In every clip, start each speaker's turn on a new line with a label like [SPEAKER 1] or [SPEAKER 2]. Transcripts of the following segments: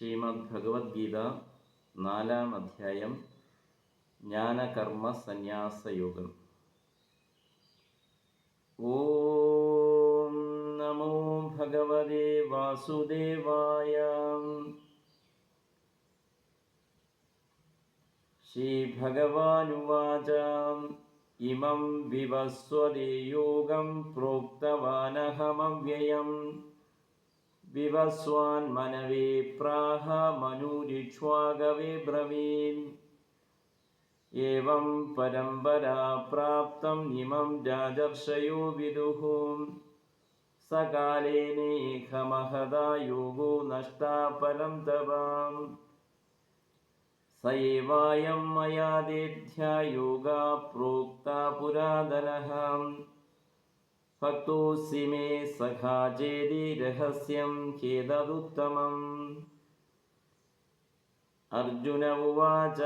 [SPEAKER 1] ശ്രീമദ് ഭഗവത്ഗീത നാലാം അധ്യായം ജ്ഞാനകർമ്മ സന്യാസയോഗം. ഓം നമോ ഭഗവതേ വാസുദേവായ ശ്രീഭഗവാനുവാച ഇമം വിവസ്വതേ പ്രോക്തവാനഹമവ്യയം. വിവസ്വാൻ മനവേ പ്രാഹ മനൂരിക്ഷ്വാകവേ ബ്രവീൻ. ഏവം പരമ്പരാ പ്രാപ്തം ഇമം രാജർഷയോ വിദുഃ സകാലേനേഹമഹതാ യോഗോ നഷ്ടാഫലം തവാം. സൈവായം മയാദേധ്യ യോഗ പ്രോക്ത പുരാതനഹം. भक्तोऽसि मे सखा चेदि रहस्यं अर्जुन उवाच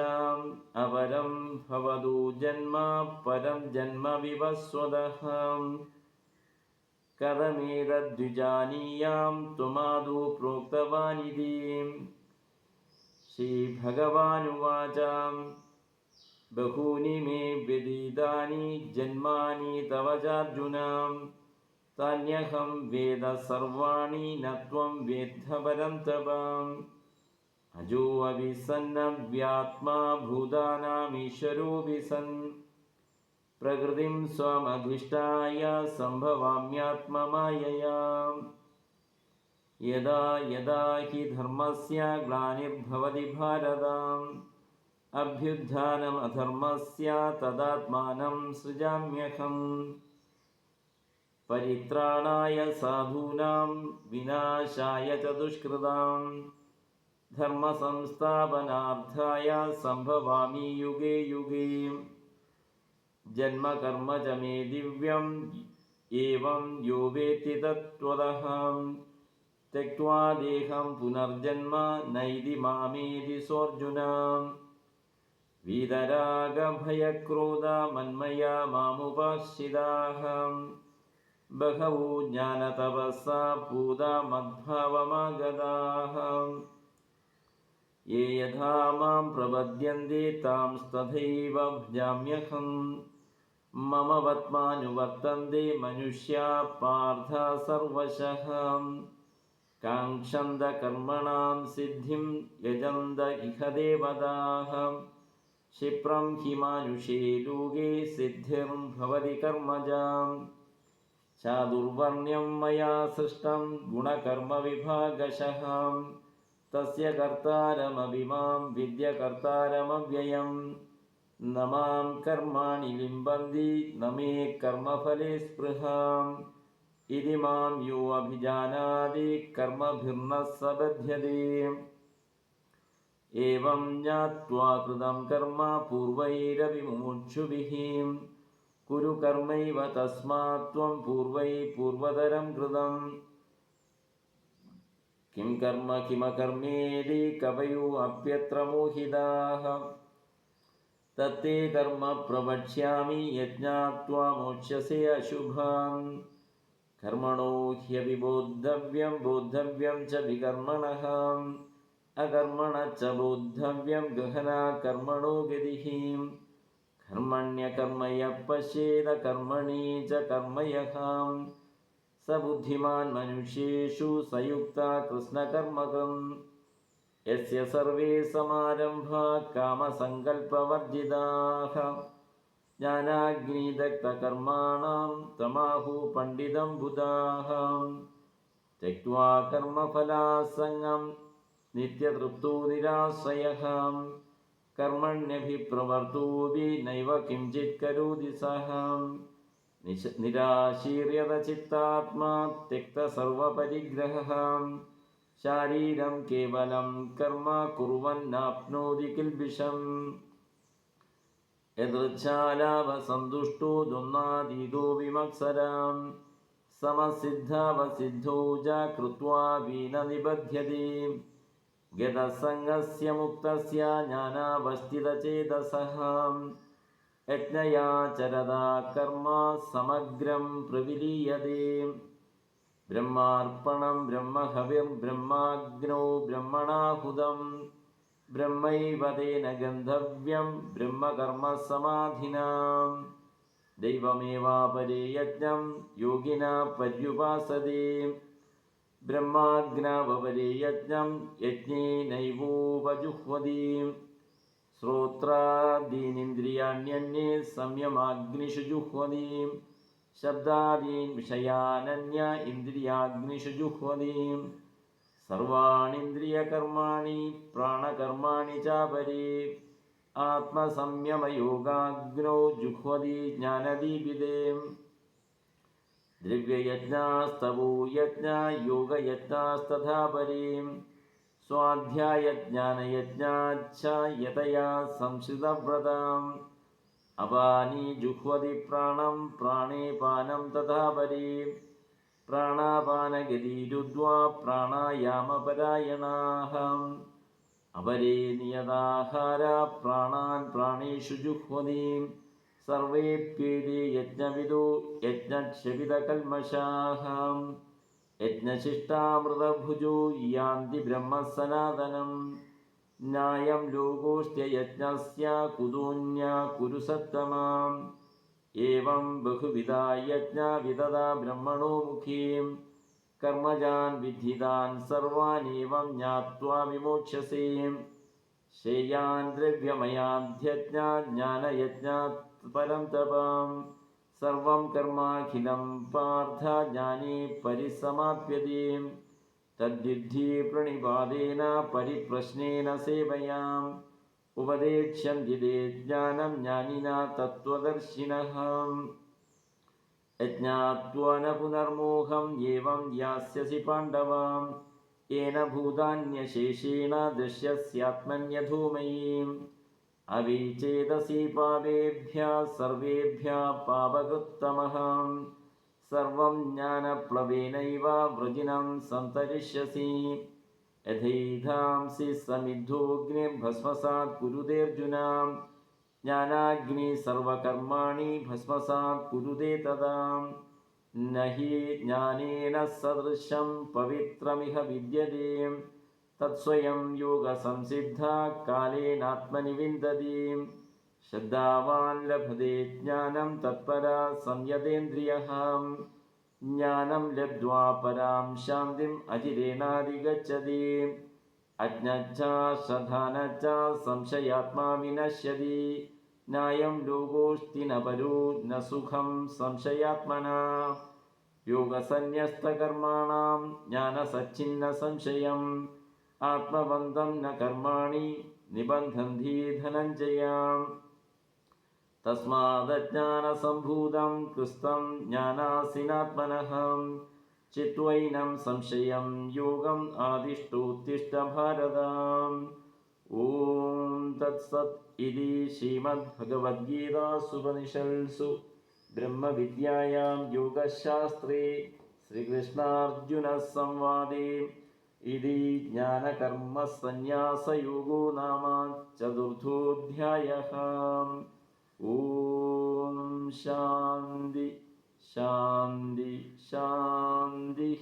[SPEAKER 1] अपरं भवतु जन्म, परं जन्म विवस्वदः। कथमेतद्विजानीयां त्वमादौ प्रोक्तवानिति। श्रीभगवानुवाच, बहूनि मे व्यतीतानि जन्मानि तव चार्जुन। तान्यहं वेद सर्वाणि न त्वं वेत्थ परं तव अजोऽपि सन्नव्यात्मा भूतानामीश्वरोऽपि सन् प्रकृतिं स्वमधिष्ठाय सम्भवाम्यात्ममायया यदा यदा हि धर्मस्य ग्लानिर्भवति भारत अभ्युत्थानमधर्मस्य तदात्मानं सृजाम्यहम् परित्राणाय साधूनां विनाशाय च दुष्कृताम् धर्मसंस्थापनार्थाय सम्भवामि युगे युगे जन्मकर्म च मे दिव्यम् एवं यो वेत्ति तत्त्वतः त्यक्त्वा देहं पुनर्जन्म नैति मामेति सोऽर्जुन वीतरागभयक्रोधमन्मया मामुपाश्रिताः बहवो ज्ञानतपसा पूता मद्भावमागताः ये यथा मां प्रपद्यन्ते तांस्तथैव भजाम्यहम् मम वत्मानुवर्तन्ते मनुष्या पार्थ सर्वशः काङ्क्षन्द कर्मणां सिद्धिं यजन्त इह देवताः क्षिप्रं हि मानुषे लोके सिद्धिर्भवति कर्मजाम्। चादुर्वर्ण्यं मया सृष्टं गुणकर्मविभागशः तस्य कर्तारमपि माँ विद्यकर्तारमव्ययम्। न माँ कर्माणि लिम्बन्ति न मे कर्मफले स्पृहाम्। इति माँ यो अभिजानाति कर्मभिर्न स बध्यते। ഏവം ജ്ഞാത്വാ കൃതം കർമ്മ പൂർവൈരവിമുക്ഷുഭിഃ. കുരു കർമ്മൈവ തസ്മാത്വം പൂർവൈ പൂർവതരം കൃതം. കിം കർമ്മ കിമകർമ്മേതി കവയോ അപ്യത്ര മോഹിതാഃ തത്തേ കർമ്മ പ്രവക്ഷ്യാമി യജ്ഞാത്വാ മോക്ഷ്യസേ അശുഭം. കർമ്മണോ ഹ്യവിബോദ്ധവ്യം ബോദ്ധവ്യം ച വികർമ്മണഃ बोद्धव्यं च विकर्मणः अकर्मणश्च बोद्धव्यं गहना कर्मणो गतिः कर्मण्यकर्म यः पश्येद कर्मणि च कर्म यः स बुद्धिमान् मनुष्येषु सयुक्ता कृष्णकर्मकम् यस्य सर्वे समारम्भा कामसङ्कल्पवर्जिताः ज्ञानाग्निदग्धकर्माणां तमाहु पण्डितं बुधाः त्यक्त्वा कर्मफलासङ्गं नित्यतृप्तो निराश्रयः कर्मण्यभिप्रवर्तोऽपि नैव किञ्चित् करोति सः। निराशीर्यतचित्तात्मा त्यक्तसर्वपरिग्रहः। शारीरं केवलं कर्म कुर्वन्नाप्नोति किल्बिषम्। यदृच्छालाभसन्तुष्टो दुन्नादीतो विमत्सरां समसिद्धावसिद्धौ च कृत्वा वीन निबध्यते ഗതസംഗസ്യ മുക്തസ്യ ജ്ഞാനാവസ്ഥിതചേതസഃ യജ്ഞയാചരതാ കർമ്മ സമഗ്രം പ്രവിലീയതേ. ബ്രഹ്മാർപ്പണം ബ്രഹ്മഹവിർ ബ്രഹ്മാഗ്നോ ബ്രഹ്മണാഹുതം. ബ്രഹ്മൈവ തേന ഗന്ധവ്യം ബ്രഹ്മകർമ്മ സമാധിന ദൈവമേവാപരേ യജ്ഞം യോഗിന പര്യുപാസതേ. ബ്രഹ്മാഗ്നവലി യജ്ഞം യജ്ഞേനൈവോപജുഹ്വതീം. ശ്രോത്രാദീനിന്ദ്രിയാണ്യന്യേ സംയമാഗ്നിഷു ജുഹ്വതീം ശബ്ദാദീൻ വിഷയാനന്യ ഇന്ദ്രിയാഗ്നിഷു ജുഹ്വതീം സർവാണിന്ദ്രിയകർമാണി പ്രാണകർമാണി ചാപരി. ആത്മസംയമയോഗാഗ്നോ ജുഹ്വതി ജ്ഞാനദീപിതേം. यज्ञा योगयज्ञास्तथा परीं स्वाध्यायज्ञानयज्ञाच्च यतया संस्कृतव्रताम् अपानी जुह्वति प्राणं प्राणे पानं तथा परी प्राणापानगतिरुद्वा प्राणायामपरायणाः अपरे नियताहारा प्राणान् प्राणेषु जुह्वतीम् സർവേപ്യേതി യജ്ഞവിദോ യജ്ഞക്ഷവിതകൽമഷാഹം. യജ്ഞശിഷ്ടാമൃതഭുജോ യാന്തി ബ്രഹ്മസനാതനം. ന്യായം ലോകോസ്ത്യയജ്ഞസ്യ കുതൂന്യ കുരുസത്തമാം. ഏവം ബഹുവിധ യജ്ഞവിദത ബ്രഹ്മണോ മുഖീം. കർമ്മജാൻ വിദ്ധിതാൻ സർവാനേവം ജ്ഞാത്വാ വിമോക്ഷ്യസേ. ശ്രേയാൻ ദ്രവ്യമയാധ്യജ്ഞാ ജ്ഞാനയജ്ഞാത് परं तपां सर्वं कर्माखिलं पार्थ ज्ञाने परिसमाप्यते। तद्विद्धि प्रणिपादेन परिप्रश्नेन सेवयाम्। उपदेक्ष्यन्ति ते ज्ञानं ज्ञानिना तत्त्वदर्शिनः। यज्ञात्वा न पुनर्मोहम् एवं यास्यसि पाण्डवाम्। येन भूतान्यशेषेण दृश्यस्यात्मन्यधूमयीम् अविचेतसि पापेभ्यः सर्वेभ्यः पापकृत्तमहं सर्वं ज्ञानप्लवेनैव वृजिनं सन्तरिष्यसि। यथैधांसि समिद्धोऽग्निर्भस्मसात् कुरुतेऽर्जुना ज्ञानाग्नि सर्वकर्माणि भस्मसात् कुरुते तदा। न हि ज्ञानेन सदृशं पवित्रमिह विद्यते തത്സ്വയം യോഗസംസിദ്ധ കാലേനാത്മനിവിന്ദതി ശ്രദ്ധാവാൻ ലഭതേ ജ്ഞാനം തത്പര സംയതേന്ദ്രിയ. ജ്ഞാനം ലബ്ധ്വാ പരാം ശാന്തിം അചിരേണാധിഗച്ഛതി. അജ്ഞച്ച ശ്രധാനച്ച സംശയാത്മാ വിനശ്യതി. നായം ലോകോസ്തി നപരോ ന സുഖം സംശയാത്മന. യോഗസന്യസ്തകർമാണം ജ്ഞാനസച്ഛിന്ന സംശയം. ആത്മബന്ധം ന കർമാണി നിബന്ധന്തി ധനഞ്ജയാം തസ്മാദജ്ഞാനസംഭൂതം ക്രിസ്തം ജ്ഞാനാസിനാത്മനഹം ചിത്വൈനം സംശയം യോഗം ആദിഷ്ടോത്തിഷ്ട ഭാരത ഓം തത്സത് ഇതി ശ്രീമദ് ഭഗവത്ഗീതാസുപനിഷത്സു ബ്രഹ്മവിദ്യായാം യോഗശാസ്ത്രേ ശ്രീകൃഷ്ണാർജുന സംവാദേ इति ज्ञानकर्मसन्न्यासयोगो नाम चतुर्थोऽध्यायः। ॐ शान्ति शान्ति शान्तिः।